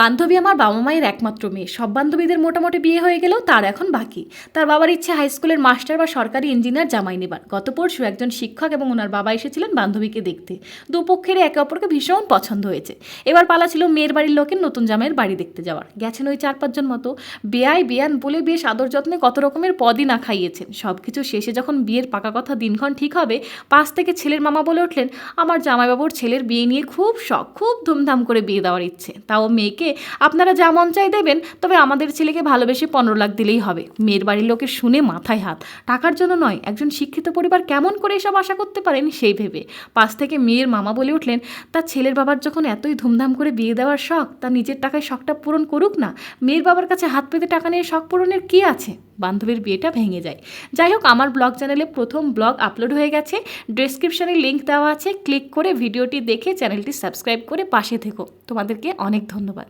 বান্ধবী আমার বাবা মায়ের একমাত্র মেয়ে। সব বান্ধবীদের মোটামুটি বিয়ে হয়ে গেলেও তার এখন বাকি। তার বাবার ইচ্ছে হাই স্কুলের মাস্টার বা সরকারি ইঞ্জিনিয়ার জামাই নেবার। গত পরশু একজন শিক্ষক এবং ওনার বাবা এসেছিলেন বান্ধবীকে দেখতে। দুপক্ষের একে অপরকে ভীষণ পছন্দ হয়েছে। এবার পালা ছিল মেয়ের বাড়ির লোকের নতুন জামাইয়ের বাড়ি দেখতে যাওয়ার। গেছেন ওই চার পাঁচজন মতো। বেয়াই, বেয়ান বলে বেশ আদর যত্নে কত রকমের পদই না খাইয়েছেন। সব কিছু শেষে যখন বিয়ের পাকা কথা দিনক্ষণ ঠিক হবে, পাশ থেকে ছেলের মামা বলে উঠলেন, আমার জামাইবাবুর ছেলের বিয়ে নিয়ে খুব শখ, খুব ধুমধাম করে বিয়ে দেওয়ার ইচ্ছে। তাও মেয়েকে আপনারা যা মন চাই দেবেন, তবে আমাদের ছেলেকে ভালোবেসে পনেরো লাখ দিলেই হবে। মেয়ের বাড়ির লোকের শুনে মাথায় হাত। টাকার জন্য নয়, একজন শিক্ষিত পরিবার কেমন করে এসব আশা করতে পারেন সেই ভেবে। পাশ থেকে মেয়ের মামা বলে উঠলেন, তার ছেলের বাবার যখন এতই ধুমধাম করে বিয়ে দেওয়ার শখ, তার নিজের টাকায় শখটা পূরণ করুক না, মেয়ের বাবার কাছে হাত পেতে টাকা নিয়ে শখ পূরণের কী আছে? বান্ধবীর বিয়েটা ভেঙে যায়। যাই হোক, আমার ব্লগ চ্যানেলে প্রথম ব্লগ আপলোড হয়ে গেছে। ডেসক্রিপশনে লিঙ্ক দেওয়া আছে। ক্লিক করে ভিডিওটি দেখে চ্যানেলটি সাবস্ক্রাইব করে পাশে থেকো। তোমাদেরকে অনেক ধন্যবাদ।